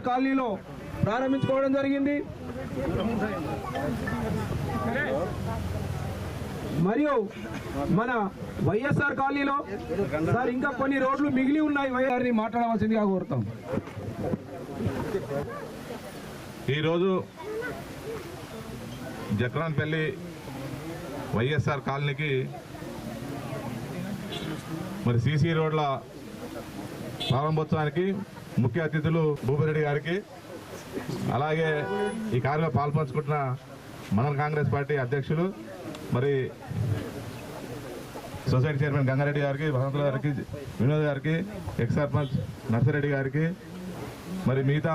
వైఎస్ఆర్ కాలనీలో ప్రారంభించుకోవడం జరిగింది. మరియు మన వైఎస్ఆర్ కాలనీలో సార్ ఇంకా కొన్ని రోడ్లు మిగిలి ఉన్నాయి. వైఆర్ని మాట్లాడవలసిందిగా కోరుతాం. ఈరోజు జక్రాన్పల్లి వైఎస్ఆర్ కాలనీకి మరి సీసీ రోడ్ల ప్రారంభోత్సవానికి ముఖ్య అతిథులు భూపిరెడ్డి గారికి అలాగే ఈ కార్యలో పాల్పంచుకుంటున్న మండల కాంగ్రెస్ పార్టీ అధ్యక్షులు మరి సొసైటీ చైర్మన్ గంగారెడ్డి గారికి వసంతరావు గారికి వినోద్ గారికి ఎక్స్ సర్పంచ్ నర్సిరెడ్డి గారికి మరి మిగతా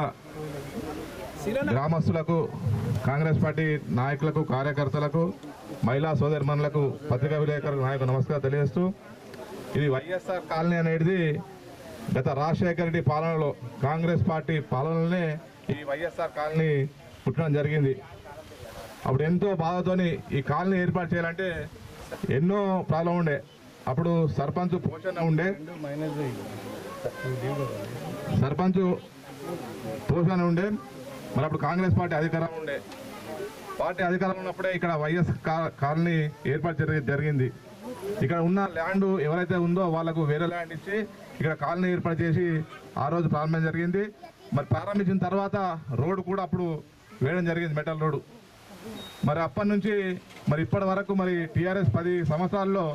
గ్రామస్తులకు కాంగ్రెస్ పార్టీ నాయకులకు కార్యకర్తలకు మహిళా సోదరిమణులకు పత్రికా విలేకరులకు నాయకు నమస్కారం తెలియజేస్తూ ఇది వైఎస్ఆర్ కాలనీ అనేది గత రాజశేఖర రెడ్డి పాలనలో కాంగ్రెస్ పార్టీ పాలనలోనే ఈ వైఎస్ఆర్ కాలనీ పుట్టడం జరిగింది. అప్పుడు ఎంతో బాధతోని ఈ కాలనీ ఏర్పాటు చేయాలంటే ఎన్నో ప్రాబ్లం ఉండే. అప్పుడు సర్పంచ్ పోషణ ఉండే. సర్పంచ్ పోషణ ఉండే. మరి అప్పుడు కాంగ్రెస్ పార్టీ అధికారం ఉండే. పార్టీ అధికారం ఉన్నప్పుడే ఇక్కడ వైఎస్ కాలనీ ఏర్పాటు జరిగింది. ఇక్కడ ఉన్న ల్యాండ్ ఎవరైతే ఉందో వాళ్ళకు వేరే ల్యాండ్ ఇచ్చి ఇక్కడ కాలనీ ఏర్పాటు చేసి ఆ రోజు ప్రారంభం జరిగింది. మరి ప్రారంభించిన తర్వాత రోడ్డు కూడా అప్పుడు వేయడం జరిగింది మెటల్ రోడ్డు. మరి అప్పటి నుంచి మరి ఇప్పటి వరకు మరి టీఆర్ఎస్ పది సంవత్సరాల్లో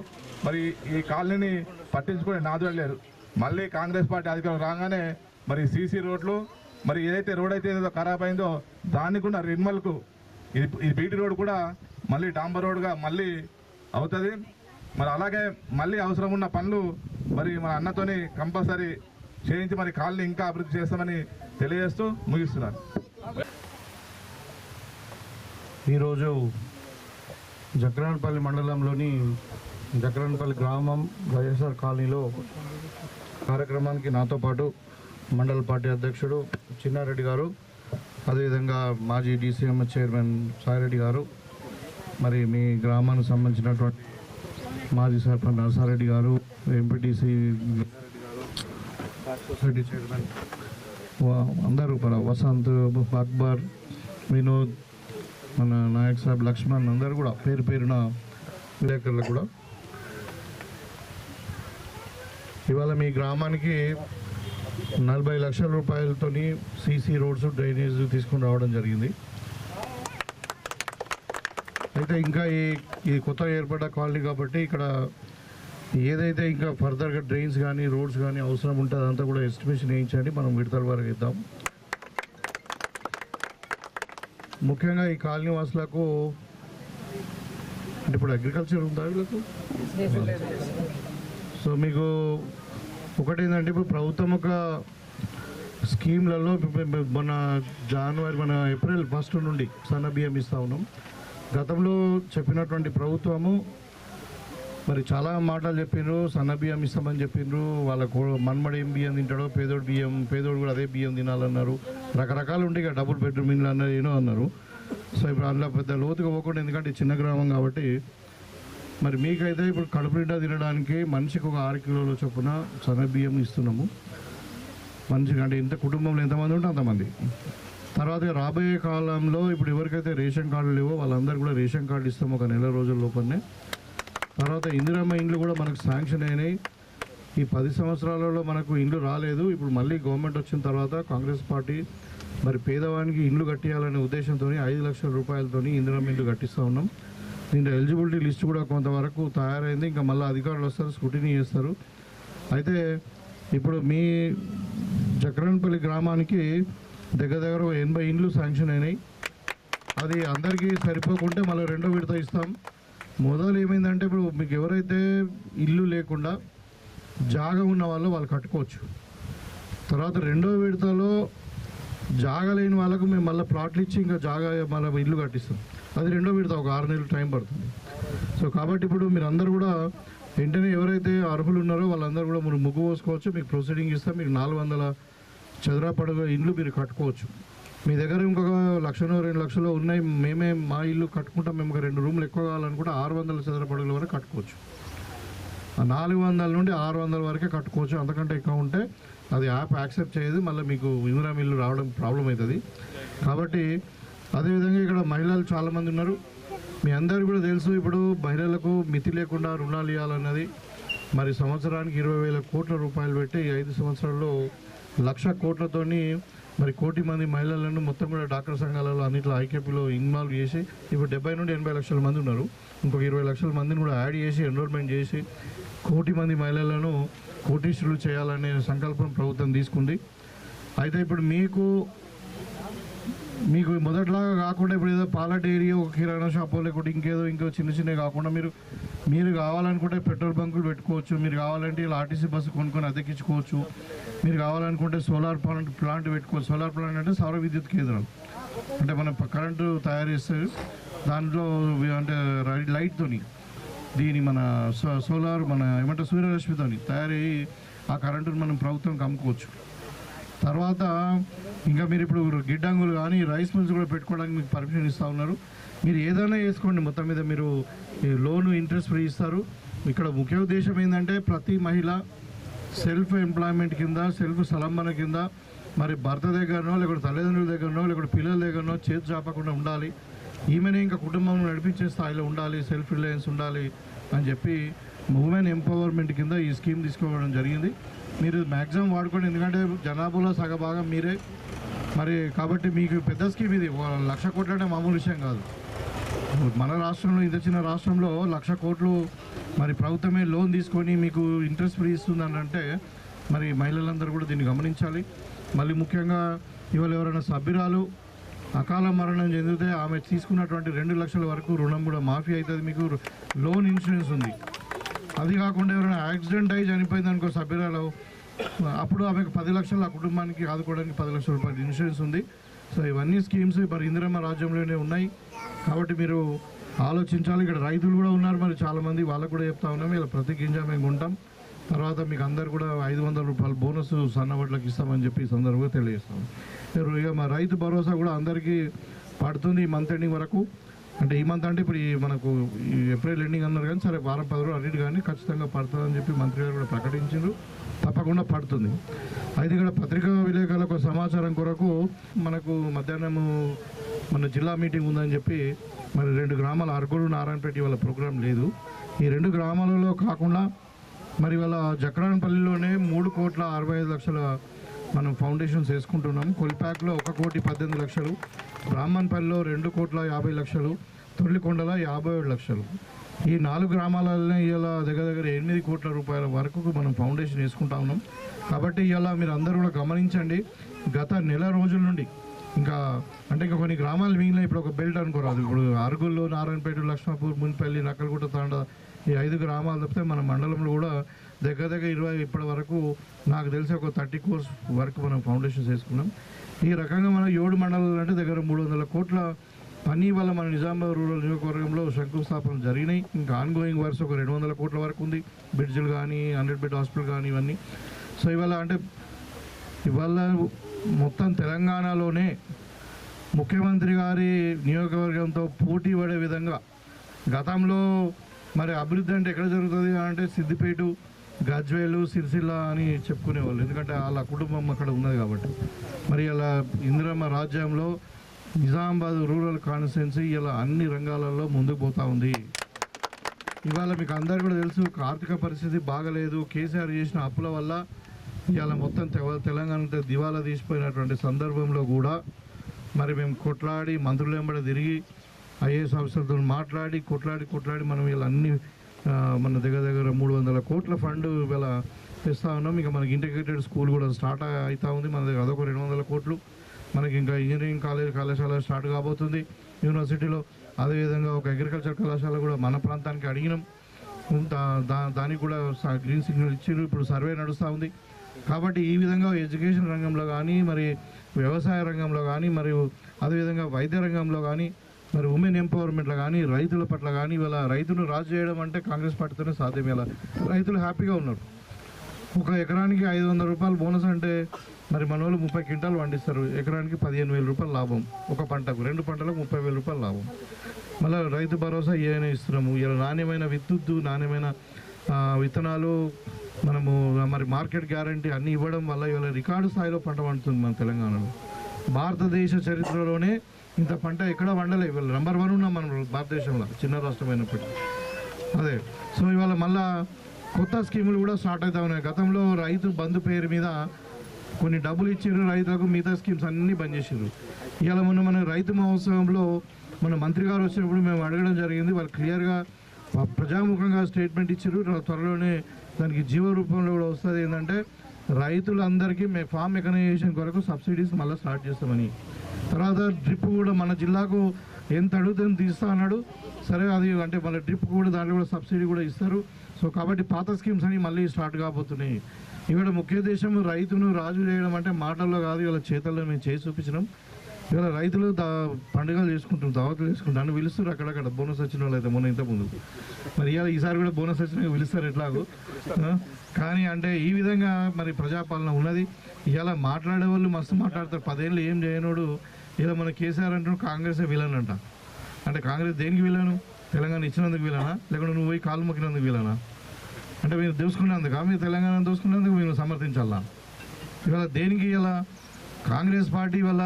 మరి ఈ కాలనీని పట్టించుకునే నాదుడు మళ్ళీ కాంగ్రెస్ పార్టీ అధికారం రాగానే మరి సీసీ రోడ్లు మరి ఏదైతే రోడ్ అయితే ఏదో ఖరాబ్ అయిందో దాన్ని కూడా రిమ్మల్కు ఇది ఈ బీటీ రోడ్ కూడా మళ్ళీ డాంబర్ రోడ్గా మళ్ళీ అవుతుంది. మరి అలాగే మళ్ళీ అవసరం ఉన్న పనులు మరి మన అన్నతోని కంపల్సరీ చేయించి మరి కాలనీ ఇంకా అభివృద్ధి చేస్తామని తెలియజేస్తూ ముగిస్తున్నాను. ఈరోజు జక్రాన్పల్లి మండలంలోని జక్రాన్పల్లి గ్రామం వైఎస్ఆర్ కాలనీలో కార్యక్రమానికి నాతో పాటు మండల పార్టీ అధ్యక్షుడు చిన్నారెడ్డి గారు అదేవిధంగా మాజీ డీసీఎం చైర్మన్ సాయిరెడ్డి గారు మరి మీ గ్రామానికి సంబంధించినటువంటి మాజీ సర్పంచ్ నరసారెడ్డి గారు ఎంపీటీసీ సొసైటీ చైర్మన్ వా- అందరూ వసంత్ అక్బర్ వినోద్ మన నాయక్ సాబ్ లక్ష్మణ్ అందరూ కూడా పేరు పేరున విలేకరులు కూడా. ఇవాళ మీ గ్రామానికి నలభై లక్షల రూపాయలతోని సీసీ రోడ్స్ డ్రైనేజ్ తీసుకుని రావడం జరిగింది. అయితే ఇంకా ఈ ఈ కొత్త ఏర్పడ్డ కాలనీ కాబట్టి ఇక్కడ ఏదైతే ఇంకా ఫర్దర్గా డ్రైన్స్ కానీ రోడ్స్ కానీ అవసరం ఉంటే అదంతా కూడా ఎస్టిమేషన్ వేయించండి. మనం విడతల వరకు ఇద్దాం. ముఖ్యంగా ఈ కాలనీ వాసులకు అంటే ఇప్పుడు అగ్రికల్చర్ ఉందా వీళ్ళకు? సో మీకు ఒకటి ఏంటంటే ఇప్పుడు ప్రభుత్వం ఒక స్కీమ్లలో మన జనవరి మన ఏప్రిల్ ఫస్ట్ నుండి సన్న బియ్యం ఇస్తా ఉన్నాం. గతంలో చెప్పినటువంటి ప్రభుత్వము మరి చాలా మాటలు చెప్పిండ్రు సన్న బియ్యం ఇస్తామని చెప్పిండ్రు వాళ్ళ మన్మడి ఏం బియ్యం తింటాడో పేదోడు బియ్యం పేదోడు కూడా అదే బియ్యం తినాలన్నారు. రకరకాలు ఉండి ఇక డబుల్ బెడ్రూమ్ ఇండ్లు అన్నారు ఏనో అన్నారు. సో ఇప్పుడు అందులో పెద్ద లోతుగా పోకుండా ఎందుకంటే చిన్న గ్రామం కాబట్టి మరి మీకైతే ఇప్పుడు కడుపు నిండా తినడానికి మనిషికి ఒక ఆరు కిలోల చొప్పున సన్న బియ్యం ఇస్తున్నాము. మనిషికి అంటే ఎంత కుటుంబంలో ఎంతమంది ఉంటే అంతమంది. తర్వాత రాబోయే కాలంలో ఇప్పుడు ఎవరికైతే రేషన్ కార్డులు లేవో వాళ్ళందరూ కూడా రేషన్ కార్డు ఇస్తాము ఒక నెల రోజుల లోపలనే. తర్వాత ఇందిరమ్మ ఇండ్లు కూడా మనకు శాంక్షన్ అయినాయి. ఈ పది సంవత్సరాలలో మనకు ఇండ్లు రాలేదు. ఇప్పుడు మళ్ళీ గవర్నమెంట్ వచ్చిన తర్వాత కాంగ్రెస్ పార్టీ మరి పేదవానికి ఇండ్లు కట్టియాలనే ఉద్దేశంతో ఐదు లక్షల రూపాయలతోని ఇందిరమ్మ ఇండ్లు కట్టిస్తూ ఉన్నాం. దీంట్లో ఎలిజిబిలిటీ లిస్ట్ కూడా కొంతవరకు తయారైంది. ఇంకా మళ్ళీ అధికారులు వస్తారు స్క్రూటినీ చేస్తారు. అయితే ఇప్పుడు మీ చక్రన్పల్లి గ్రామానికి దగ్గర దగ్గర ఎనభై ఇండ్లు శాంక్షన్ అయినాయి. అది అందరికీ సరిపోకుంటే మళ్ళీ రెండో విడత ఇస్తాం. మొదలు ఏమైందంటే ఇప్పుడు మీకు ఎవరైతే ఇల్లు లేకుండా జాగా ఉన్న వాళ్ళు వాళ్ళు కట్టుకోవచ్చు. తర్వాత రెండో విడతలో జాగా లేని వాళ్ళకు మేము మళ్ళీ ప్లాట్లు ఇచ్చి ఇంకా జాగా మళ్ళీ ఇల్లు కట్టిస్తాం. అది రెండో విడత ఒక ఆరు నెలలు టైం పడుతుంది. సో కాబట్టి ఇప్పుడు మీరు అందరు కూడా వెంటనే ఎవరైతే అర్హులు ఉన్నారో వాళ్ళందరూ కూడా మీరు ముగ్గు పోసుకోవచ్చు. మీకు ప్రొసీడింగ్ ఇస్తాం. మీకు నాలుగు వందల చదరపడగ ఇండ్లు మీరు కట్టుకోవచ్చు. మీ దగ్గర ఇంకొక లక్షనో రెండు లక్షలు ఉన్నాయి. మేమే మా ఇల్లు కట్టుకుంటాం. మేము ఒక రెండు రూమ్లు ఎక్కువ కావాలనుకుంటే ఆరు వందల చదరపు వరకు కట్టుకోవచ్చు. ఆ నాలుగు వందల నుండి ఆరు వందల వరకే కట్టుకోవచ్చు. అంతకంటే ఎక్కువ ఉంటే అది యాప్ యాక్సెప్ట్ చేయదు. మళ్ళీ మీకు ఇందిరా ఇల్లు రావడం ప్రాబ్లం అవుతుంది. కాబట్టి అదేవిధంగా ఇక్కడ మహిళలు చాలామంది ఉన్నారు. మీ అందరికీ కూడా తెలుసు ఇప్పుడు మహిళలకు మితి లేకుండా రుణాలు ఇవ్వాలన్నది. మరి సంవత్సరానికి ఇరవై వేల కోట్ల రూపాయలు పెట్టి ఐదు సంవత్సరాల్లో లక్ష కోట్లతోని మరి కోటి మంది మహిళలను మొత్తం కూడా డాక్టర్ సంఘాలలో అన్నింటిలో ఐకేపీలో ఇన్వాల్వ్ చేసి ఇప్పుడు డెబ్బై నుండి ఎనభై లక్షల మంది ఉన్నారు. ఇంకొక ఇరవై లక్షల మందిని కూడా యాడ్ చేసి ఎన్రోల్మెంట్ చేసి కోటి మంది మహిళలను కోటీశ్వరులు చేయాలనే సంకల్పం ప్రభుత్వం తీసుకుంది. అయితే ఇప్పుడు మీకు మీకు మొదట్లాగా కాకుండా ఇప్పుడు ఏదో పాల డైరీ ఒక కిరాణా షాప్ లేకుంటే ఇంకేదో ఇంకో చిన్న చిన్నవి కాకుండా మీరు మీరు కావాలనుకుంటే పెట్రోల్ బంకులు పెట్టుకోవచ్చు మీరు కావాలంటే ఇలా ఆర్టీసీ బస్సు కొనుక్కొని అద్దెకించుకోవచ్చు మీరు కావాలనుకుంటే సోలార్ ప్లాంట్ ప్లాంట్ పెట్టుకోవచ్చు. సోలార్ ప్లాంట్ అంటే సౌర విద్యుత్ కేంద్రం. అంటే మనం కరెంటు తయారు చేస్తారు దాంట్లో అంటే లైట్తోని దీని మన సో- సోలార్ మన ఏమంటే సూర్యరశ్మితోని తయారయ్యి ఆ కరెంటును మనం ప్రభుత్వం అమ్ముకోవచ్చు తర్వాత ఇంకా మీరు ఇప్పుడు గిడ్డంగులు కానీ రైస్ మిల్స్ కూడా పెట్టుకోవడానికి మీకు పర్మిషన్ ఇస్తూ ఉన్నారు. మీరు ఏదైనా వేసుకోండి మొత్తం మీద మీరు లోన్ లోను ఇంట్రెస్ట్ ఫ్రీ ఇస్తారు. ఇక్కడ ముఖ్య ఉద్దేశం ఏంటంటే ప్రతి మహిళ సెల్ఫ్ ఎంప్లాయ్మెంట్ కింద సెల్ఫ్ సలంబన కింద మరి భర్త దగ్గరనో లేకపోతే తల్లిదండ్రుల దగ్గరనో లేకపోతే పిల్లల దగ్గరనో చేతి చాపకుండా ఉండాలి. ఈమెనే ఇంకా కుటుంబం నడిపించే స్థాయిలో ఉండాలి సెల్ఫ్ రిలయన్స్ ఉండాలి అని చెప్పి ఉమెన్ ఎంపవర్మెంట్ కింద ఈ స్కీమ్ తీసుకోవడం జరిగింది. మీరు మ్యాక్సిమం వాడుకోండి. ఎందుకంటే జనాభాలో సగభాగం మీరే. మరి కాబట్టి మీకు పెద్ద స్కీమ్ ఇది. లక్ష కోట్లు అంటే మామూలు విషయం కాదు. మన రాష్ట్రంలో ఇంత చిన్న రాష్ట్రంలో లక్ష కోట్లు మరి ప్రభుత్వమే లోన్ తీసుకొని మీకు ఇంట్రెస్ట్ ఫ్రీ ఇస్తుందని అంటే మరి మహిళలందరూ కూడా దీన్ని గమనించాలి. మళ్ళీ ముఖ్యంగా ఇవాళ ఎవరైనా సభ్యురాలు అకాల మరణం చెందితే ఆమె తీసుకున్నటువంటి రెండు లక్షల వరకు రుణం కూడా మాఫీ అవుతుంది. మీకు లోన్ ఇన్సూరెన్స్ ఉంది. అది కాకుండా ఎవరైనా యాక్సిడెంట్ అయి చనిపోయింది అనుకో సభ్యురాలు అప్పుడు ఆమెకు పది లక్షలు ఆ కుటుంబానికి ఆదుకోవడానికి పది లక్షల రూపాయలు ఇన్సూరెన్స్ ఉంది. సో ఇవన్నీ స్కీమ్స్ మరి ఇందిరమ్మ రాజ్యంలోనే ఉన్నాయి. కాబట్టి మీరు ఆలోచించాలి. ఇక్కడ రైతులు కూడా ఉన్నారు మరి చాలామంది. వాళ్ళకు కూడా చెప్తా ఉన్నాం. ఇలా ప్రతి గింజ మేము కొంటాం. తర్వాత మీకు అందరు కూడా ఐదు వందల రూపాయలు బోనస్ సన్నవడ్లకు ఇస్తామని చెప్పి ఈ సందర్భంగా తెలియజేస్తాం. ఇక మా రైతు భరోసా కూడా అందరికీ పడుతుంది ఈ మంత్ ఎండింగ్ వరకు. అంటే ఈ మంత్ అంటే ఇప్పుడు ఈ మనకు ఈ ఏప్రిల్ ఎండింగ్ అన్నారు కానీ సరే వారం పది రోజులు అన్నిటి కానీ ఖచ్చితంగా పడుతుందని చెప్పి మంత్రి గారు కూడా ప్రకటించారు తప్పకుండా పడుతుంది. అయితే ఇక్కడ పత్రికా విలేకరులకు సమాచారం కొరకు మనకు మధ్యాహ్నము మన జిల్లా మీటింగ్ ఉందని చెప్పి మరి రెండు గ్రామాల అరకుడు నారాయణపేట ఇవాళ ప్రోగ్రాం లేదు. ఈ రెండు గ్రామాలలో కాకుండా మరి ఇవాళ జక్రాన్పల్లిలోనే మూడు కోట్ల అరవై ఐదు లక్షల మనం ఫౌండేషన్స్ వేసుకుంటున్నాం. కొల్పాక్లో ఒక కోటి పద్దెనిమిది లక్షలు బ్రాహ్మణపల్లిలో రెండు కోట్ల యాభై లక్షలు తొర్లికొండల యాభై ఏడు లక్షలు. ఈ నాలుగు గ్రామాలలోనే ఇలా దగ్గర దగ్గర ఎనిమిది కోట్ల రూపాయల వరకు మనం ఫౌండేషన్ వేసుకుంటా ఉన్నాం. కాబట్టి ఇలా మీరు అందరూ కూడా గమనించండి గత నెల రోజుల నుండి ఇంకా అంటే ఇంకా కొన్ని గ్రామాలు మిగిలిన ఇప్పుడు ఒక బెల్ట్ అనుకోరాదు. ఇప్పుడు అరుగుల్లో నారాయణపేట లక్ష్మాపూర్ మున్పల్లి నక్కలగుట్ట తాండ ఈ ఐదు గ్రామాలు తప్పితే మన మండలంలో కూడా దగ్గర దగ్గర ఇరవై ఇప్పటి వరకు నాకు తెలిసి ఒక థర్టీ కోర్స్ వరకు మనం ఫౌండేషన్స్ వేసుకున్నాం. ఈ రకంగా మన ఏడు మండలాలు అంటే దగ్గర మూడు వందల కోట్ల పని వల్ల మన నిజామాబాద్ రూరల్ నియోజకవర్గంలో శంకుస్థాపన జరిగినాయి. ఇంకా ఆన్గోయింగ్ వర్క్స్ ఒక రెండు వందల కోట్ల వరకు ఉంది. బ్రిడ్జ్లు కానీ హండ్రెడ్ బెడ్ హాస్పిటల్ కానీ ఇవన్నీ. సో ఇవాళ అంటే ఇవాళ మొత్తం తెలంగాణలోనే ముఖ్యమంత్రి గారి నియోజకవర్గంతో పోటీ పడే విధంగా గతంలో మరి అభివృద్ధి అంటే ఎక్కడ జరుగుతుంది అంటే సిద్దిపేట గజ్వేలు సిరిసిల్ల అని చెప్పుకునేవాళ్ళు. ఎందుకంటే వాళ్ళ కుటుంబం అక్కడ ఉన్నది కాబట్టి. మరి ఇలా ఇందిరమ్మ రాజ్యంలో నిజామాబాద్ రూరల్ కాన్స్టిట్యున్సీ ఇలా అన్ని రంగాలలో ముందుకు పోతా ఉంది. ఇవాళ మీకు అందరు కూడా తెలుసు ఆర్థిక పరిస్థితి బాగలేదు. కేసీఆర్ చేసిన అప్పుల వల్ల ఇవాళ మొత్తం తెలంగాణ దివాలా తీసిపోయినటువంటి సందర్భంలో కూడా మరి మేము కొట్లాడి మంత్రులు వెంబడి తిరిగి ఐఏఎస్ ఆఫీసర్తో మాట్లాడి కొట్లాడి కొట్లాడి మనం ఇలా అన్ని మన దగ్గర దగ్గర మూడు వందల కోట్ల ఫండ్ ఇవాళ తెస్తా ఉన్నాం. ఇంకా మనకి ఇంటిగ్రేటెడ్ స్కూల్ కూడా స్టార్ట్ అవుతా ఉంది. మన దగ్గర అదొక రెండు వందల కోట్లు. మనకి ఇంకా ఇంజనీరింగ్ కాలేజ్ కళాశాల స్టార్ట్ కాబోతుంది. యూనివర్సిటీలో అదేవిధంగా ఒక అగ్రికల్చర్ కళాశాల కూడా మన ప్రాంతానికి అడిగినాం. దా దా- దానికి కూడా గ్రీన్ సిగ్నల్ ఇచ్చారు ఇప్పుడు సర్వే నడుస్తూ ఉంది. కాబట్టి ఈ విధంగా ఎడ్యుకేషన్ రంగంలో కానీ మరి వ్యవసాయ రంగంలో కానీ మరియు అదేవిధంగా వైద్య రంగంలో కానీ మరి ఉమెన్ ఎంపవర్మెంట్లో కానీ రైతుల పట్ల కానీ ఇవాళ రైతును రాజు చేయడం అంటే కాంగ్రెస్ పార్టీతోనే సాధ్యం. ఇలా రైతులు హ్యాపీగా ఉన్నారు. ఒక ఎకరానికి ఐదు వందల రూపాయలు బోనస్ అంటే మరి మన వాళ్ళు ముప్పై క్వింటాలు పండిస్తారు. ఎకరానికి పదిహేను వేల రూపాయలు లాభం ఒక పంటకు. రెండు పంటలకు ముప్పై వేల రూపాయలు లాభం. మళ్ళీ రైతు భరోసా ఏమైనా ఇస్తున్నాము. ఇలా నాణ్యమైన విద్యుత్తు నాణ్యమైన విత్తనాలు మనము మరి మార్కెట్ గ్యారంటీ అన్నీ ఇవ్వడం వల్ల ఇవాళ రికార్డు స్థాయిలో పంట పండుతుంది మన తెలంగాణలో. భారతదేశ చరిత్రలోనే ఇంత పంట ఎక్కడ వండలే ఇవాళ నెంబర్ వన్ ఉన్నాం మనం భారతదేశంలో చిన్న రాష్ట్రం అయినప్పటికీ. అదే సో ఇవాళ మళ్ళా కొత్త స్కీములు కూడా స్టార్ట్ అవుతా ఉన్నాయి. గతంలో రైతు బంధు పేరు మీద కొన్ని డబ్బులు ఇచ్చారు రైతులకు మిగతా స్కీమ్స్ అన్నీ బంద్ చేసారు ఇవాళ మొన్న మన రైతు మహోత్సవంలో మన మంత్రి గారు వచ్చినప్పుడు మేము అడగడం జరిగింది. వాళ్ళు క్లియర్గా ప్రజాముఖంగా స్టేట్మెంట్ ఇచ్చారు. త్వరలోనే దానికి జీవ రూపంలో కూడా వస్తుంది. ఏంటంటే రైతులందరికీ మేము ఫామ్ మెకనైజేషన్ కొరకు సబ్సిడీస్ మళ్ళీ స్టార్ట్ చేస్తామని. తర్వాత డ్రిప్ కూడా మన జిల్లాకు ఎంత అడుగుతుంది తీస్తా అన్నాడు. సరే అది అంటే మన డ్రిప్ కూడా దాంట్లో కూడా సబ్సిడీ కూడా ఇస్తారు. సో కాబట్టి పాత స్కీమ్స్ అని మళ్ళీ స్టార్ట్ కాబోతున్నాయి. ఇవాళ ముఖ్య ఉద్దేశం రైతును రాజు చేయడం అంటే మాటల్లో కాదు ఇవాళ చేతల్లో మేము చేసి చూపించినాం. ఇవాళ రైతులు దా పండుగలు చేసుకుంటాం దావతులు చేసుకుంటాం నన్ను పిలుస్తారు అక్కడక్కడ బోనస్ వచ్చిన వాళ్ళు అయితే మొన్న ఇంత ముందు మరి ఇవాళ ఈసారి కూడా బోనస్ వచ్చిన పిలుస్తారు ఎట్లాగో కానీ అంటే ఈ విధంగా మరి ప్రజాపాలన ఉన్నది. ఇలా మాట్లాడే వాళ్ళు మస్తు మాట్లాడతారు. పదేళ్ళు ఏం చేయనోడు. ఇలా మన కేసీఆర్ అంటూ కాంగ్రెస్ విలన్ అంట అంటే కాంగ్రెస్ దేనికి విలను? తెలంగాణ ఇచ్చినందుకు విలనా? లేకుంటే నువ్వు పోయి కాలు మొక్కినందుకు విలనా? అంటే మీరు దోసుకున్నందుక? మీరు తెలంగాణ దోసుకున్నందుకు మేము సమర్థించాలా? ఇవాళ దేనికి ఇలా కాంగ్రెస్ పార్టీ వల్ల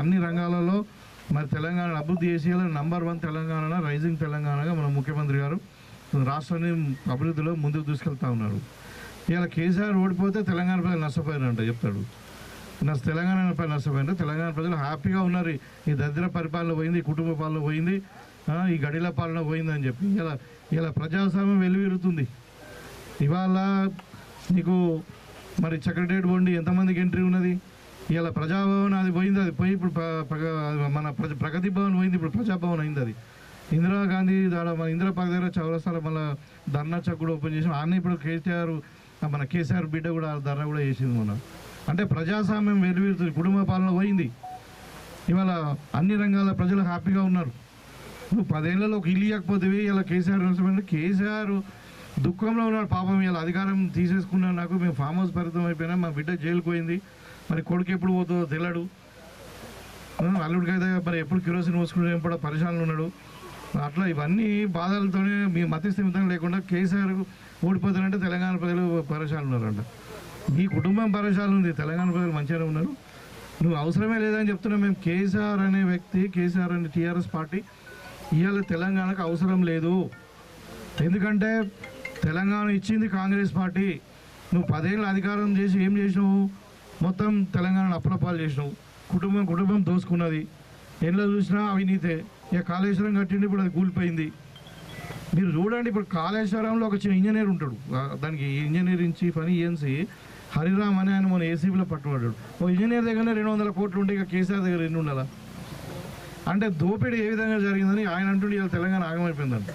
అన్ని రంగాలలో మరి తెలంగాణ అభివృద్ధి చేసి నంబర్ వన్ తెలంగాణ రైజింగ్ తెలంగాణగా మన ముఖ్యమంత్రి గారు రాష్ట్రాన్ని అభివృద్ధిలో ముందుకు తీసుకెళ్తా ఉన్నారు. ఇలా కేసీఆర్ ఓడిపోతే తెలంగాణ ప్రజలు నష్టపోయారంట చెప్తాడు. నష్ట తెలంగాణ పైన నష్టపోయిన తెలంగాణ ప్రజలు హ్యాపీగా ఉన్నారు. ఈ దరిద్ర పరిపాలన పోయింది ఈ కుటుంబ పాలన పోయింది ఈ గడిల పాలన పోయింది అని చెప్పి ఇలా ఇలా ప్రజాస్వామ్యం వెలువెరుతుంది ఇవాళ నీకు మరి సెక్రటరేట్ పోండి ఎంతమందికి ఎంట్రీ ఉన్నది? ఇలా ప్రజాభవన్ అది పోయింది అది పోయి ఇప్పుడు మన ప్రజ ప్రగతి భవన్ పోయింది ఇప్పుడు ప్రజాభవన్ అయింది అది. ఇందిరాగాంధీ దాడ మన ఇందిరా పార్క్ దగ్గర చౌరస్తాలో మళ్ళీ ధర్నా చక్కుడు ఓపెన్ చేసి ఆన్న ఇప్పుడు కేసీఆర్ మన కేసీఆర్ బిడ్డ కూడా ఆ కూడా చేసింది మొన్న. అంటే ప్రజాస్వామ్యం వెలువెరుతుంది. కుటుంబ పాలన పోయింది. ఇవాళ అన్ని రంగాల ప్రజలు హ్యాపీగా ఉన్నారు. నువ్వు పదేళ్ళలో ఒక ఇల్లు ఇవ్వకపోతే ఇలా కేసీఆర్ కేసీఆర్ దుఃఖంలో ఉన్నాడు పాపం. ఇలా అధికారం తీసేసుకున్నా నాకు. మేము ఫామ్ హౌస్ పరితం అయిపోయినా. మా బిడ్డ జైలుకు పోయింది. మరి కొడుకు ఎప్పుడు పోతుందో తెలియడు అల్లుడికైతే అల్లుడికి అయితే మరి ఎప్పుడు కిరోసిన్ పోసుకుంటే కూడా పరిశాలను ఉన్నాడు. అట్లా ఇవన్నీ బాధలతోనే మీ మతస్థిమితం లేకుండా కేసీఆర్ ఓడిపోతారంటే తెలంగాణ ప్రజలు పరేషాలు ఉన్నారంట. మీ కుటుంబం పరేషాలు ఉంది తెలంగాణ ప్రజలు మంచిగానే ఉన్నారు. నువ్వు అవసరమే లేదని చెప్తున్నావు. మేము కేసీఆర్ అనే వ్యక్తి కేసీఆర్ అనే టీఆర్ఎస్ పార్టీ ఇవాళ తెలంగాణకు అవసరం లేదు. ఎందుకంటే తెలంగాణ ఇచ్చింది కాంగ్రెస్ పార్టీ. నువ్వు పదేళ్ళు అధికారం చేసి ఏం చేసినావు? మొత్తం తెలంగాణను అప్రపాలు చేసినావు. కుటుంబం కుటుంబం దోసుకున్నది. ఎన్నో చూసినా అవినీతే. ఇక కాళేశ్వరం కట్టిండి ఇప్పుడు అది కూలిపోయింది. మీరు చూడండి ఇప్పుడు కాళేశ్వరంలో ఒక చిన్న ఇంజనీర్ ఉంటాడు. దానికి ఇంజనీరింగ్ చీఫ్ అని ఈఎన్సీ హరిరామ్ అని ఆయన మన ఏసీబీలో పట్టుబడ్డాడు. ఓ ఇంజనీర్ దగ్గరనే రెండు వందల కోట్లు ఉంటే ఇక కేసీఆర్ దగ్గర ఎన్ని ఉండాలా? అంటే దోపిడీ ఏ విధంగా జరిగిందని ఆయన అంటుండే ఇలా తెలంగాణ ఆగమైపోయిందంట.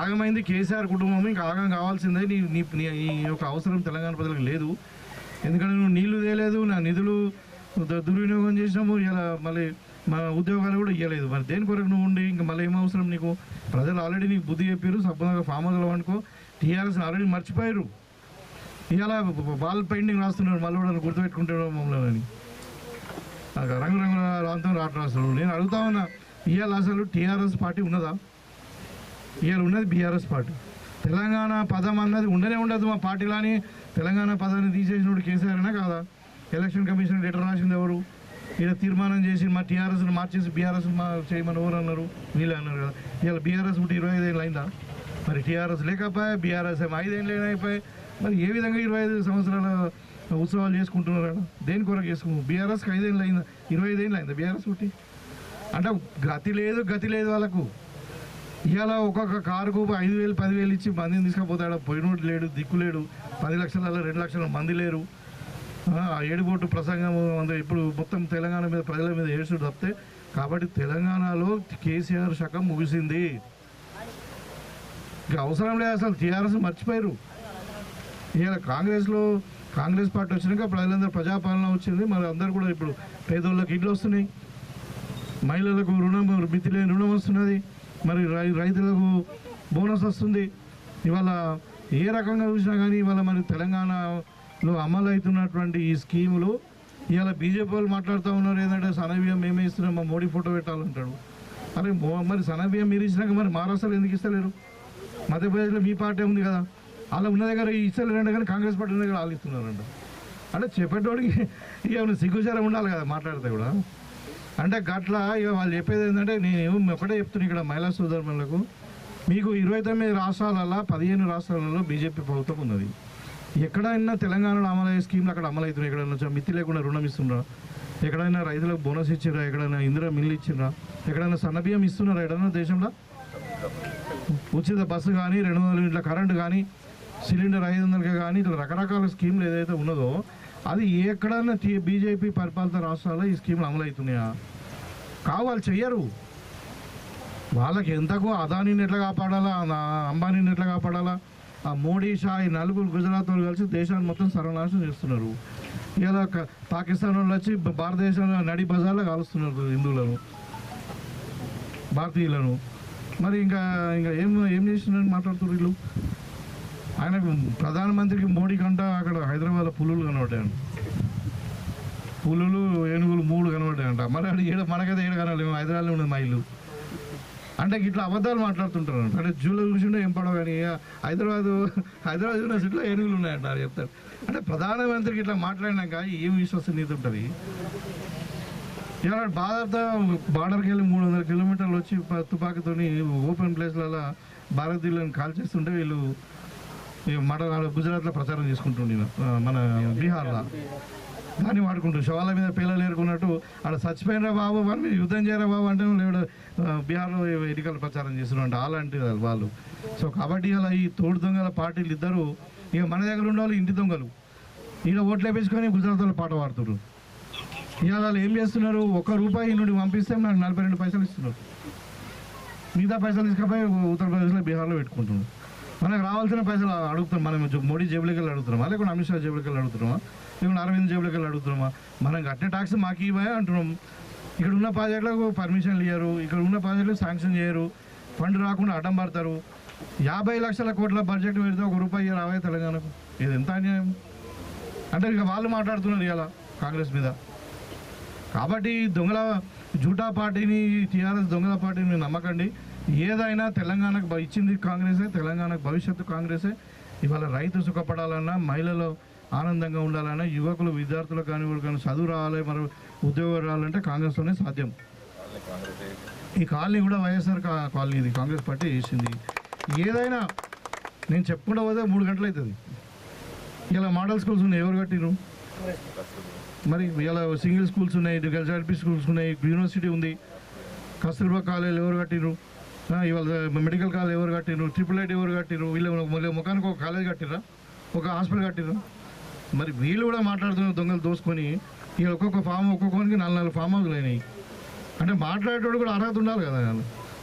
ఆగమైంది కేసీఆర్ కుటుంబం ఇంకా ఆగం కావాల్సిందే. నీ నీ నీ ఈ యొక్క అవసరం తెలంగాణ ప్రజలకు లేదు. ఎందుకంటే నువ్వు నీళ్ళు తేలేదు నా నిధులు దుర్వినియోగం చేసినాము ఇలా మళ్ళీ మా ఉద్యోగాలు కూడా ఇవ్వలేదు మరి దేని కొరకు నువ్వు ఉండి ఇంకా మళ్ళీ ఏం అవసరం నీకు? ప్రజలు ఆల్రెడీ నీకు బుద్ధి చెప్పారు సబ్బుగా ఫామ్ హౌస్లో అనుకో టీఆర్ఎస్ ఆల్రెడీ మర్చిపోయారు ఇలా బాల్ పెయింటింగ్ రాస్తున్నారు మళ్ళీ కూడా గుర్తుపెట్టుకుంటారు మమ్మల్ని అని. నాకు రంగురంగుల రాంతం రాట రాస్తున్నాడు నేను అడుగుతా ఉన్నా ఇవాళ అసలు టీఆర్ఎస్ పార్టీ ఉన్నదా? ఇవాళ ఉన్నది బీఆర్ఎస్ పార్టీ. తెలంగాణ పదం అన్నది ఉండనే ఉండదు మా పార్టీలో అని తెలంగాణ పదాన్ని తీసేసినప్పుడు కేసీఆర్ అయినా కాదా? ఎలక్షన్ కమిషన్ లెటర్ రాసింది ఎవరు? ఈయన తీర్మానం చేసి మా టీఆర్ఎస్ని మార్చేసి బీఆర్ఎస్ మా చేయమని ఎవరు అన్నారు? వీళ్ళు అన్నారు కదా. ఇవాళ బీఆర్ఎస్ పుట్టి ఇరవై ఐదు ఏళ్ళు అయిందా? మరి టీఆర్ఎస్ లేకపోయా? బీఆర్ఎస్ ఏమో ఐదేళ్ళు అయిపోయి. మరి ఏ విధంగా ఇరవై ఐదు సంవత్సరాల ఉత్సవాలు చేసుకుంటున్నారు దేని కొరకు చేసుకుంటున్నారు? బీఆర్ఎస్కి ఐదేళ్ళు అయిందా? ఇరవై ఐదు అయిందా బీఆర్ఎస్ ఒకటి అంటే గతి లేదు గతి లేదు వాళ్ళకు. ఇవాళ ఒక్కొక్క కారుకు ఐదు వేలు పదివేలు ఇచ్చి మందిని తీసుకుపోతాడు పోయినోడు లేడు దిక్కు లేడు. పది లక్షల రెండు లక్షల మంది లేరు. ఆ, ఏడుబోటు ప్రసంగం అంటే ఇప్పుడు మొత్తం తెలంగాణ మీద ప్రజల మీద ఏడుచుడు తప్పితే కాబట్టి తెలంగాణలో కేసీఆర్ శకం ముగిసింది. ఇక అవసరం లేదు అసలు టీఆర్ఎస్ మర్చిపోయారు. ఇలా కాంగ్రెస్లో కాంగ్రెస్ పార్టీ వచ్చినాక ప్రజలందరూ ప్రజాపాలన వచ్చింది. మరి అందరూ కూడా ఇప్పుడు పేదోళ్ళకి ఇళ్ళు వస్తున్నాయి. మహిళలకు రుణం మితి లేని రుణం వస్తున్నది. మరి రైతులకు బోనస్ వస్తుంది. ఇవాళ ఏ రకంగా చూసినా కానీ ఇవాళ మరి తెలంగాణ లో అమలవుతున్నటువంటి ఈ స్కీములు ఇవాళ బీజేపీ వాళ్ళు మాట్లాడుతూ ఉన్నారు ఏంటంటే సనబియ్యం మేమే ఇస్తున్నాం మా మోడీ ఫోటో పెట్టాలంటాడు. అరే మరి సనబియ్యం మీరు ఇచ్చినాక మరి మహారాష్ట్రలో ఎందుకు ఇస్తలేరు? మధ్యప్రదేశ్లో మీ పార్టీ ఉంది కదా? అలా ఉన్న దగ్గర ఇస్తలేరంటే కానీ కాంగ్రెస్ పార్టీ ఉన్న దగ్గర వాళ్ళు ఇస్తున్నారంట. అంటే చెప్పేటోడికి ఇక ఏమైనా సిగ్గుచారం ఉండాలి కదా మాట్లాడితే కూడా. అంటే గట్ల ఇక వాళ్ళు చెప్పేది ఏంటంటే నేను ఒకటే చెప్తున్నా ఇక్కడ మహిళా సోదరులకు మీకు ఇరవై తొమ్మిది రాష్ట్రాలలో పదిహేను రాష్ట్రాలలో బీజేపీ ప్రభుత్వం ఉన్నది. ఎక్కడైనా తెలంగాణలో అమలయ్యే స్కీమ్లు అక్కడ అమలు అవుతున్నాయి ఎక్కడైనా మిత్తి లేకుండా రుణం ఇస్తుండ్రా ఎక్కడైనా రైతులకు బోనస్ ఇచ్చిరా ఎక్కడైనా ఇందిరా మిల్లు ఇచ్చిండ్రా ఎక్కడైనా సన్నబియ్యం ఇస్తున్నారా? ఎక్కడైనా దేశంలో? ఉచిత బస్సు కానీ రెండు వందల ఇంట్ల కరెంటు కానీ సిలిండర్ ఐదు వందలకి కానీ ఇట్లా రకరకాల స్కీమ్లు ఏదైతే ఉన్నదో అది ఎక్కడన్నా టీ బీజేపీ పరిపాలిత రాష్ట్రాల్లో ఈ స్కీమ్లు అమలు అవుతున్నాయా చెయ్యరు. వాళ్ళకి ఎంతకు అదానీని ఎట్లా కాపాడాలా? అంబానీని ఎట్లా కాపాడాలా? ఆ మోడీ షా ఈ నలుగురు గుజరాత్ వాళ్ళు కలిసి దేశాన్ని మొత్తం సర్వనాశనం చేస్తున్నారు. ఇలా పాకిస్తాన్ వాళ్ళు వచ్చి భారతదేశంలో నడి బజార్లో కాలుస్తున్నారు హిందువులను భారతీయులను. మరి ఇంకా ఇంకా ఏం ఏం చేస్తున్నారని మాట్లాడుతున్నారు వీళ్ళు? ఆయనకు ప్రధానమంత్రికి మోడీ కంట అక్కడ హైదరాబాద్లో పులులు కనబడ్డాయంట పులులు ఏనుగులు మూడు కనబడ్డాయంట. మరి అది ఏడ మనకైతే ఏడు కనలేదు హైదరాబాద్లో ఉన్నది మా ఇల్లు. అంటే ఇట్లా అబద్ధాలు మాట్లాడుతుంటారు. అంటే జూలో చూసిండే ఏం పడవ కానీ ఇక హైదరాబాద్ హైదరాబాద్ యూనివర్సిటీలో ఏనుగులు ఉన్నాయంటారు అని చెప్తారు. అంటే ప్రధానమంత్రికి ఇట్లా మాట్లాడినాక ఏం విశ్వసనీయత ఉంటుంది? ఇలా భారత బార్డర్కి వెళ్ళి మూడు వందల కిలోమీటర్లు వచ్చి ప- తుపాకీతోని ఓపెన్ ప్లేస్లలో భారతీయులను కాల్ చేస్తుంటే వీళ్ళు మన గుజరాత్లో ప్రచారం చేసుకుంటుండే మన బీహార్లో. దాన్ని వాడుకుంటారు. శవాల మీద పిల్లలు ఏరుకున్నట్టు ఆడ చచ్చిపోయినరా బాబు వాళ్ళ మీద యుద్ధం చేయరా బాబు అంటే లేడు. బీహార్లో ఎన్నికల ప్రచారం చేస్తున్నారు అలాంటి వాళ్ళు. సో కాబట్టి ఇలా ఈ తోడు దొంగల పార్టీలు ఇద్దరు ఇక మన దగ్గర ఉన్న వాళ్ళు ఇంటి దొంగలు. ఈడ ఓట్లు వేపించుకొని గుజరాత్ వాళ్ళు పాట పాడుతున్నారు ఇవాళ వాళ్ళు ఏం చేస్తున్నారు? ఒక్క రూపాయి నుండి పంపిస్తే నాకు నలభై రెండు పైసలు ఇస్తున్నారు. మిగతా పైసలు తీసుకపోయి ఉత్తరప్రదేశ్లో బీహార్లో పెట్టుకుంటున్నాం మనకు రావాల్సిన పైసలు అడుగుతున్నాం. మనం మోడీ జేబులకి వెళ్ళి అడుగుతున్నామా? లేకుండా అమిత్ షా జేబులకి వెళ్ళి అడుగుతున్నామా? లేకుండా అరవింద్ జేబులకి వెళ్ళి అడుగుతున్నామా? మనం కట్టిన ట్యాక్స్ మాకు ఇవ్వే అంటున్నాం. ఇక్కడ ఉన్న ప్రాజెక్టులకు పర్మిషన్లు ఇయ్యరు. ఇక్కడ ఉన్న ప్రాజెక్టులకు శాంక్షన్ చేయరు. ఫండ్ రాకుండా అడ్డం పడతారు. యాభై లక్షల కోట్ల బడ్జెట్ పెడితే ఒక రూపాయి రావే తెలంగాణకు. ఇది ఎంత అన్యాయం? అంటే ఇక వాళ్ళు మాట్లాడుతున్నారు ఇలా కాంగ్రెస్ మీద. కాబట్టి దొంగల జూటా పార్టీని టీఆర్ఎస్ దొంగల పార్టీని నమ్మకండి. ఏదైనా తెలంగాణకు ఇచ్చింది కాంగ్రెసే తెలంగాణకు భవిష్యత్తు కాంగ్రెసే. ఇవాళ రైతు సుఖపడాలన్నా మహిళలు ఆనందంగా ఉండాలన్నా యువకులు విద్యార్థులు కానీ కానీ చదువు రావాలి మరి ఉద్యోగం రావాలంటే కాంగ్రెస్లోనే సాధ్యం. ఈ కాలనీ కూడా వైఎస్ఆర్ కాలనీ ఇది కాంగ్రెస్ పార్టీ చేసింది. ఏదైనా నేను చెప్పుకుంటా పోతే మూడు గంటలు అవుతుంది. ఇలా మోడల్ స్కూల్స్ ఉన్నాయి ఎవరు కట్టిరు మరి ఇలా సింగిల్ స్కూల్స్ ఉన్నాయి గజాడ్పి స్కూల్స్ ఉన్నాయి యూనివర్సిటీ ఉంది. కస్తూర్బా కాలేజీలు ఎవరు కట్టిరు ఇవాళ మెడికల్ కాలేజ్ ఎవరు కట్టిరు ట్రిపుల్ ఐటీ ఎవరు కట్టిరు వీళ్ళు మళ్ళీ ముఖానికి ఒక కాలేజ్ కట్టిరా ఒక హాస్పిటల్ కట్టిరు మరి వీళ్ళు కూడా మాట్లాడుతున్నారు దొంగలు దోసుకొని ఇక ఒక్కొక్క ఫామ్ ఒక్కొక్కరికి నాలుగు నాలుగు ఫామ్ హౌస్లు అయినాయి. అంటే మాట్లాడేటోడు కూడా అర్హత ఉండాలి కదా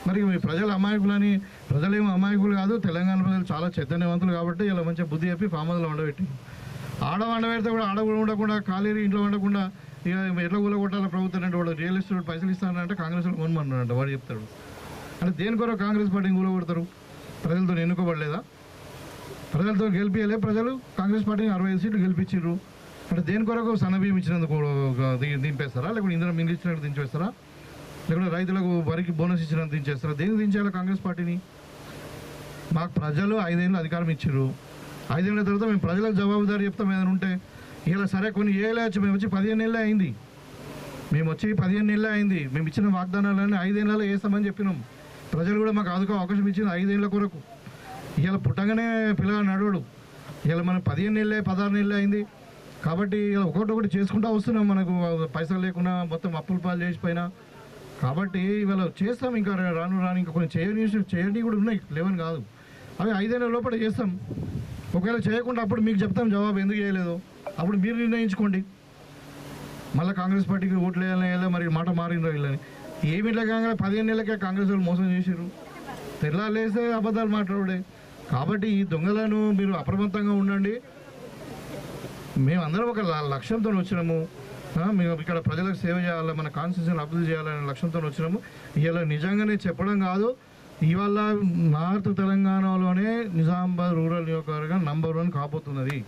మరి ప్రజలు అమాయకులని ప్రజలేమో అమాయకులు కాదు తెలంగాణ ప్రజలు చాలా చైతన్యవంతులు కాబట్టి ఇలా మంచిగా బుద్ధి చెప్పి ఫామ్ హౌస్లో ఉండబెట్టి ఆడ వండబెడితే కూడా ఆడ కూడా ఉండకుండా ఖాళీ ఇంట్లో ఉండకుండా ఇక ఎట్లా కూలగొట్టాలి ప్రభుత్వం అంటే వాడు రియల్ ఎస్టేట్ పైసలు ఇస్తానంటే కాంగ్రెస్ వాళ్ళు కొనమన్నాడంట వాడు చెప్తాడు. అంటే దేని కొరకు కాంగ్రెస్ పార్టీని కూలగొడతారు? ప్రజలతో ఎన్నుకోబడలేదా? ప్రజలతో గెలిపించలే ప్రజలు కాంగ్రెస్ పార్టీని అరవై ఐదు సీట్లు గెలిపించారు అంటే దేని కొరకు సన్నబియ్యం ఇచ్చినందుకు దింపేస్తారా? లేకుంటే ఇంధనం మింగిలిచ్చినట్టు దించేస్తారా? లేకుంటే రైతులకు వరికి బోనస్ ఇచ్చినందుకు దించేస్తారా? దేనికి దించాలి కాంగ్రెస్ పార్టీని? మాకు ప్రజలు ఐదేళ్ళు అధికారం ఇచ్చారు ఐదేళ్ళ తర్వాత మేము ప్రజలకు జవాబుదారీ చెప్తాం ఏదైనా ఉంటే ఇలా సరే కొన్ని ఏళ్ళే వచ్చి మేము వచ్చి పదిహేను నెలలే అయింది. మేము వచ్చి పదిహేను నెలలే అయింది. మేము ఇచ్చిన వాగ్దానాలన్నీ ఐదేళ్ళలో వేస్తామని చెప్పినాం. ప్రజలు కూడా మాకు ఆదుకో అవకాశం ఇచ్చింది ఐదేళ్ళ కొరకు. ఇవాళ పుట్టగానే పిల్లగా నడవడు. ఇవాళ మనం పదిహేను నెలలే పదహారు నెలలే అయింది. కాబట్టి ఇలా ఒకటి ఒకటి చేసుకుంటూ వస్తున్నాం మనకు పైసలు లేకుండా మొత్తం అప్పుల పాలు చేసిపోయినా. కాబట్టి ఇవాళ చేస్తాం ఇంకా రాను రాను ఇంకా కొన్ని చేయని చేయని కూడా ఉన్నాయి. లేవని కాదు. అవి ఐదేళ్ళ లోపల చేస్తాం. ఒకవేళ చేయకుండా అప్పుడు మీకు చెప్తాం జవాబు ఎందుకు చేయలేదు? అప్పుడు మీరు నిర్ణయించుకోండి. మళ్ళీ కాంగ్రెస్ పార్టీకి ఓట్లు వేయాలని మరి మాట మారిందో వీళ్ళని. ఏమిట్లా కాగా పదిహేను నెలలకే కాంగ్రెస్ వాళ్ళు మోసం చేసారు తెల్లాలేస్తే అబద్ధాలు మాట్లాడే కాబట్టి ఈ దొంగలను మీరు అప్రమత్తంగా ఉండండి. మేమందరం ఒక లక్ష్యంతో వచ్చినాము. మేము ఇక్కడ ప్రజలకు సేవ చేయాలి మన కాన్స్టిట్యూషన్ అభివృద్ధి చేయాలనే లక్ష్యంతో వచ్చినాము. ఇలా నిజంగానే చెప్పడం కాదు. ఇవాళ నార్త్ తెలంగాణలోనే నిజామాబాద్ రూరల్ నియోజకవర్గం నంబర్ వన్ కాబోతున్నది.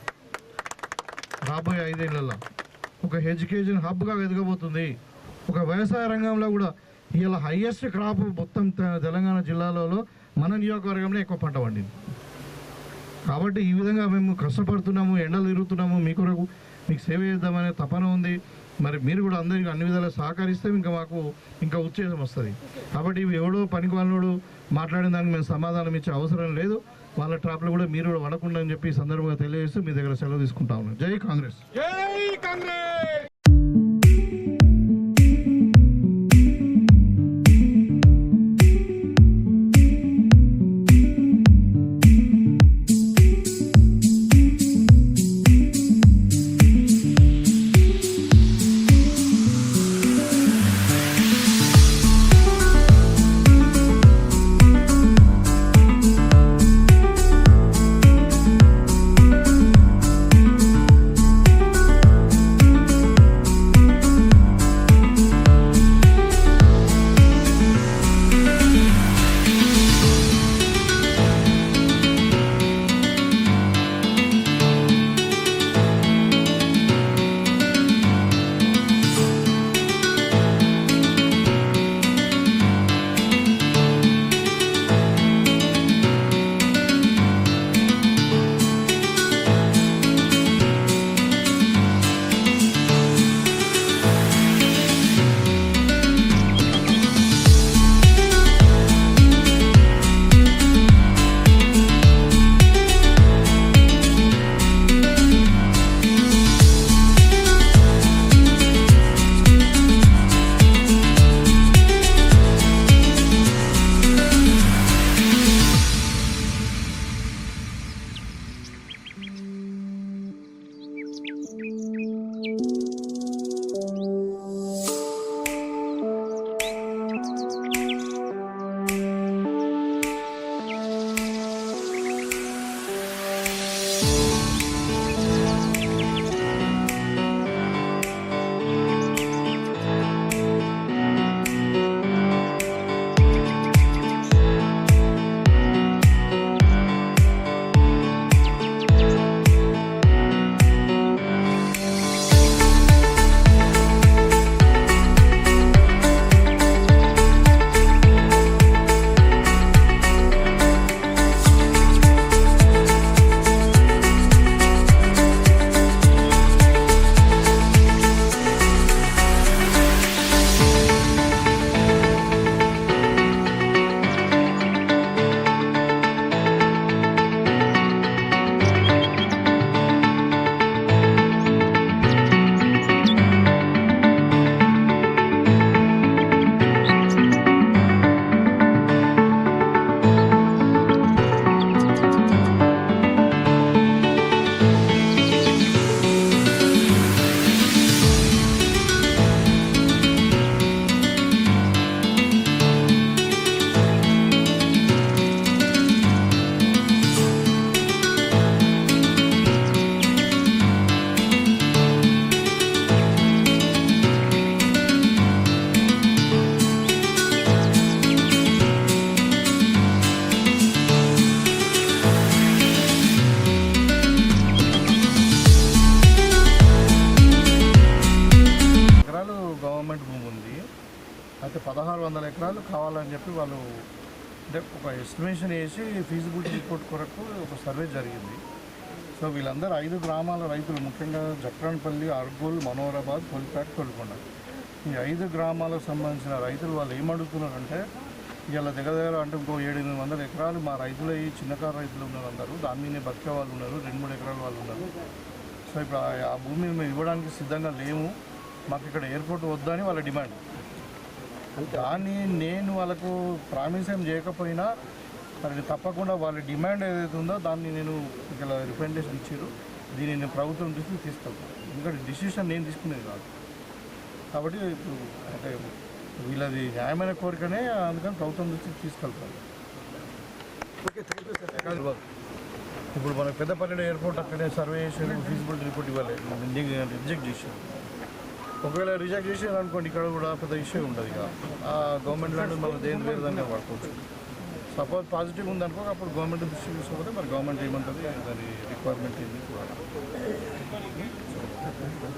రాబోయే ఐదేళ్ళలో. ఒక ఎడ్యుకేషన్ హబ్గా ఎదగబోతుంది ఒక వ్యవసాయ రంగంలో కూడా ఇలా హయ్యెస్ట్ క్రాప్ మొత్తం తెలంగాణ జిల్లాలలో మన నియోజకవర్గంలో ఎక్కువ పంట పండింది. కాబట్టి ఈ విధంగా మేము కష్టపడుతున్నాము ఎండలు తిరుగుతున్నాము మీ కొరకు మీకు సేవ చేద్దామనే తపన ఉంది. మరి మీరు కూడా అందరికీ అన్ని విధాలా సహకరిస్తే ఇంకా మాకు ఇంకా ఉత్తేజం వస్తుంది. కాబట్టి ఎవడో పనికి వాళ్ళోడు మాట్లాడిన దానికి మేము సమాధానం ఇచ్చే అవసరం లేదు. వాళ్ళ ట్రాప్లో కూడా మీరు కూడా పడకుండా అని చెప్పి సందర్భంగా తెలియజేస్తూ మీ దగ్గర సెలవు తీసుకుంటా ఉన్నాం. జై కాంగ్రెస్! జై కాంగ్రెస్! వందల ఎకరాలు కావాలని చెప్పి వాళ్ళు అంటే ఒక ఎస్టిమేషన్ వేసి ఫీజిబిలిటీ రిపోర్ట్ కొరకు ఒక సర్వే జరిగింది. సో వీళ్ళందరూ ఐదు గ్రామాల రైతులు ముఖ్యంగా జక్రాన్పల్లి అర్గోల్ మనోహరాబాద్ కొలిపేట కొల్కొండ ఈ ఐదు గ్రామాలకు సంబంధించిన రైతులు వాళ్ళు ఏమడుగుతున్నారంటే ఇలా దగ్గర దగ్గర అంటే ఇంకో ఏడు ఎనిమిది వందల ఎకరాలు మా రైతులు ఈ చిన్నకారు రైతులు ఉన్నారు అందరూ. దాని మీదనే బతికే వాళ్ళు ఉన్నారు రెండు మూడు ఎకరాల వాళ్ళు ఉన్నారు. సో ఇప్పుడు ఆ- ఆ భూమి మేము ఇవ్వడానికి సిద్ధంగా లేము. మాకు ఇక్కడ ఎయిర్పోర్ట్ వద్దని వాళ్ళ డిమాండ్. దాన్ని నేను వాళ్ళకు ప్రామిస్ ఏం చేయకపోయినా మరి తప్పకుండా వాళ్ళ డిమాండ్ ఏదైతే ఉందో దాన్ని నేను ఇక్కడ రిప్రజెంటేషన్ ఇచ్చారు. దీన్ని నేను ప్రభుత్వం దృష్టికి తీసుకెళ్తాను. ఎందుకంటే డిసిషన్ నేను తీసుకునేది కాదు. కాబట్టి ఇప్పుడు అంటే వీళ్ళది న్యాయమైన కోరికనే అందుకని ప్రభుత్వం దృష్టికి తీసుకెళ్తాను. ఇప్పుడు మన పెద్దపల్లిలో ఎయిర్పోర్ట్ అక్కడే సర్వే చేసారు ఫీజిబిలిటీ రిపోర్ట్ ఇవ్వాలి రిజెక్ట్ చేసారు ఒకవేళ రిజెక్ట్ చేసారు అనుకోండి ఇక్కడ కూడా పెద్ద ఇష్యూ ఉండదు ఇక. ఆ గవర్నమెంట్ లాంటి మనం దేని వేరే దాన్ని వాడుకోవచ్చు? సపోజ్ పాజిటివ్ ఉందనుకో అప్పుడు గవర్నమెంట్ దృష్టి తీసుకోకపోతే మరి గవర్నమెంట్ ఏమంటుంది? దాని రిక్వైర్మెంట్ ఏంది కూడా.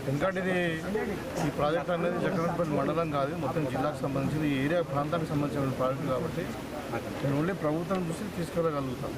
ఎందుకంటే ఇది ఈ ప్రాజెక్ట్ అనేది చక్రవర్తిపల్లి మండలం కాదు మొత్తం జిల్లాకు సంబంధించిన ఏరియా ప్రాంతానికి సంబంధించిన ప్రాజెక్ట్ కాబట్టి నేను ఓన్లీ ప్రభుత్వం దృష్టికి తీసుకెళ్ళగలుగుతాను.